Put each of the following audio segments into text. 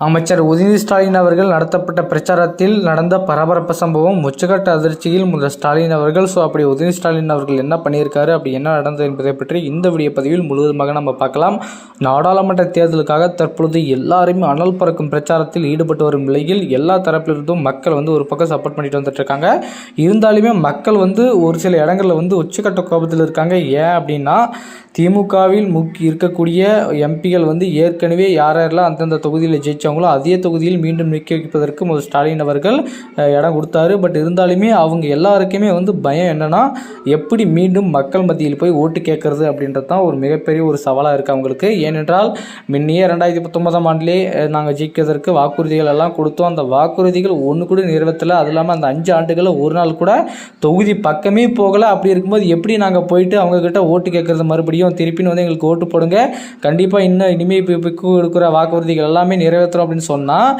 அமைச்சர் உதயநிதி ஸ்டாலின் அவர்கள் நடத்தப்பட்ட பிரச்சாரத்தில் நடந்த பரபரப்பு சம்பவம் உச்சகட்ட அதிர்ச்சியில் முதல் ஸ்டாலின் அவர்கள். ஸோ அப்படி உதயநிதி ஸ்டாலின் அவர்கள் என்ன பண்ணியிருக்காரு அப்படி என்ன நடந்தது என்பதை பற்றி இந்த வீடியோ பதிவில் முழுவதுமாக நம்ம பார்க்கலாம். நாடாளுமன்ற தேர்தலுக்காக தற்பொழுது எல்லாருமே அனல் பறக்கும் பிரச்சாரத்தில் ஈடுபட்டு வரும் நிலையில் எல்லா தரப்பிலிருந்தும் மக்கள் வந்து ஒரு பக்கம் சப்போர்ட் பண்ணிட்டு வந்துட்டு இருக்காங்க. இருந்தாலுமே மக்கள் வந்து ஒரு சில இடங்களில் வந்து உச்சக்கட்ட கோபத்தில் இருக்காங்க. ஏன் அப்படின்னா திமுகவில் முக்கிய இருக்கக்கூடிய எம்பிகள் வந்து ஏற்கனவே யார் யாரெல்லாம் அந்தந்த தொகுதியில் ஜெயிச்சாங்களோ அதே தொகுதியில் மீண்டும் நிற்க வைப்பதற்கு முதல் ஸ்டாலின் அவர்கள் இடம் கொடுத்தாரு. பட் இருந்தாலுமே அவங்க எல்லாருக்குமே வந்து பயம் என்னென்னா எப்படி மீண்டும் மக்கள் மத்தியில் போய் ஓட்டு கேட்கறது அப்படின்றது தான் ஒரு மிகப்பெரிய ஒரு சவாலாக இருக்குது அவங்களுக்கு. ஏனென்றால் முன்னையே ரெண்டாயிரத்தி பத்தொன்பதாம் ஆண்டிலே நாங்கள் ஜெயிக்கிறதற்கு வாக்குறுதிகள் எல்லாம் கொடுத்தோம். அந்த வாக்குறுதிகள் ஒன்று கூட நிறைவேற்றலை. அது இல்லாமல் அந்த அஞ்சு ஆண்டுகளில் ஒரு நாள் கூட தொகுதி பக்கமே போகலை. அப்படி இருக்கும்போது எப்படி நாங்கள் போயிட்டு அவங்கக்கிட்ட ஓட்டு கேட்குறது மறுபடியும் திருப்பின்னு வந்து எங்களுக்கு ஓட்டு போடுங்க. கண்டிப்பாக இன்னும் இனிமேல் இப்போ இப்போ கொடுக்குற வாக்குறுதிகள் எல்லாமே நிறைவேற்றுறோம் அப்படின்னு சொன்னால்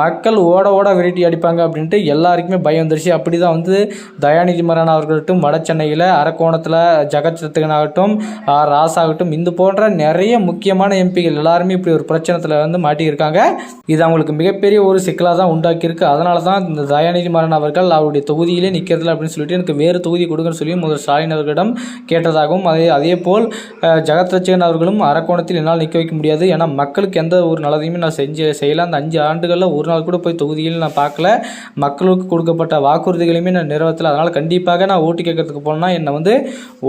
மக்கள் ஓட ஓட விரட்டி அடிப்பாங்க அப்படின்ட்டு எல்லாருக்குமே பயம் வந்துருச்சு. அப்படி தான் வந்து தயாநிதி மரன் அவர்களட்டும் வட சென்னையில் அரக்கோணத்தில் ஜெகத் சத்துகன் ஆகட்டும் ஆர் இந்த போன்ற நிறைய முக்கியமான எம்பிகள் எல்லாருமே இப்படி ஒரு பிரச்சனத்தில் வந்து மாட்டியிருக்காங்க. இது அவங்களுக்கு மிகப்பெரிய ஒரு சிக்கலாக தான் உண்டாக்கியிருக்கு. அதனால தான் இந்த தயாநிதி மரன் அவர்கள் அவருடைய தொகுதியிலே நிற்கிறதில்ல அப்படின்னு சொல்லிட்டு எனக்கு வேறு தொகுதி கொடுங்கன்னு சொல்லி முதல் ஸ்டாலின் அவர்களிடம் கேட்டதாகவும் அதே அதே போல் ஜெகத் ரச்சகன் அவர்களும் அரக்கோணத்தில் என்னால் நிற்க வைக்க முடியாது. ஏன்னா மக்களுக்கு எந்த ஒரு நல்லதையுமே நான் செஞ்சு செய்யல அந்த அஞ்சு ஆண்டுகளில் ஒரு நாள் கூட போய் தொகுதியில் நான் பார்க்கல. மக்களுக்கு கொடுக்கப்பட்ட வாக்குறுதிகளையுமே நான் நிறைவேற்றல. அதனால் கண்டிப்பாக நான் ஓட்டு கேட்கறதுக்கு போனேன்னா என்னை வந்து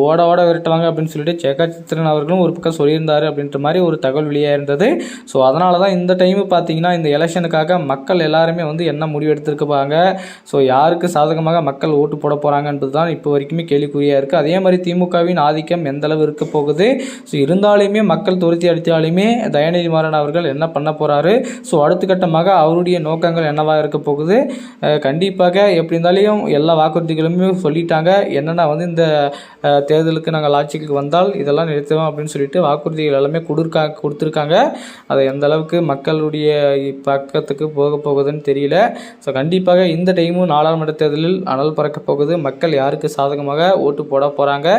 ஓட ஓட விரட்டுவாங்க அப்படின்னு சொல்லிட்டு சேகாச்சித்திரன் அவர்களும் ஒரு பக்கம் சொல்லியிருந்தாரு அப்படின்ற மாதிரி ஒரு தகவல் வெளியாக இருந்தது ஸோ அதனால தான் இந்த டைம் பார்த்தீங்கன்னா இந்த எலெக்ஷனுக்காக மக்கள் எல்லாருமே வந்து என்ன முடிவு ஸோ யாருக்கு சாதகமாக மக்கள் ஓட்டு போட போகிறாங்கன்றது தான் இப்போ வரைக்குமே கேள்விக்குறியாக இருக்குது அதே மாதிரி திமுகவின் ஆதிக்கம் எந்த அளவு இருக்க போகுது? ஸோ இருந்தாலுமே மக்கள் துருத்தி அடித்தாலுமே தயாநிதி மாறன் அவர்கள் என்ன பண்ண போகிறாரு ஸோ அடுத்த கட்டமாக அவருடைய நோக்கங்கள் என்னவாக இருக்க போகுது? கண்டிப்பாக எப்படி இருந்தாலும் எல்லா வாக்குறுதிகளுமே சொல்லிட்டாங்க. என்னென்னா வந்து இந்த தேர்தலுக்கு நாங்கள் ஆட்சிக்கு வந்தால் இதெல்லாம் நிறுத்துவோம் அப்படின்னு சொல்லிட்டு வாக்குறுதிகள் எல்லாமே கொடுக்கா கொடுத்துருக்காங்க. அதை எந்த அளவுக்கு மக்களுடைய பக்கத்துக்கு போக போகுதுன்னு தெரியல. ஸோ கண்டிப்பாக இந்த டைமும் நாடாளுமன்ற தேர்தலில் அனல் பறக்க போகுது. மக்கள் யாருக்கு சாதகமாக ஓட்டு போட போகிறாங்க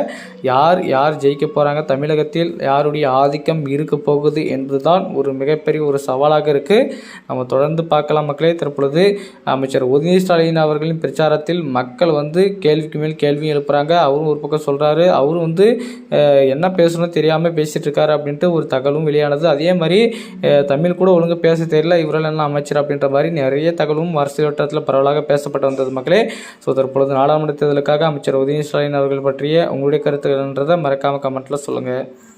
யார் யார் ஜெயிக்க போகிறாங்க தமிழகத்தில் யாருடைய ஆதிக்கம் இருக்க போகுது என்பதுதான் ஒரு மிகப்பெரிய ஒரு சவாலாக இருக்குது நம்ம தொடர்ந்து பார்க்கலாம் மக்களே. தற்பொழுது அமைச்சர் உதயநிதி ஸ்டாலின் அவர்களின் பிரச்சாரத்தில் மக்கள் வந்து கேள்விக்கு மேல் கேள்வி எழுப்புறாங்க. அவரும் ஒரு பக்கம் சொல்கிறாரு அவரும் வந்து என்ன பேசணும் தெரியாமல் பேசிகிட்டு இருக்காரு அப்படின்ட்டு ஒரு தகவலும் வெளியானது. அதே மாதிரி தமிழ் கூட ஒழுங்கு பேச தெரியல. இவரால் என்ன அமைச்சர் அப்படின்ற மாதிரி நிறைய தகவலும் அரசியல் வட்டத்தில் பரவலாக பேசப்பட்டு வந்தது மக்களே. ஸோ தற்பொழுது நாடாளுமன்ற தேர்தலுக்காக அமைச்சர் உதயநிதி ஸ்டாலின் அவர்கள் பற்றிய உங்களுடைய கருத்துக்கள்ன்றதை மறக்காமல் கமெண்ட்டில் சொல்லுங்கள்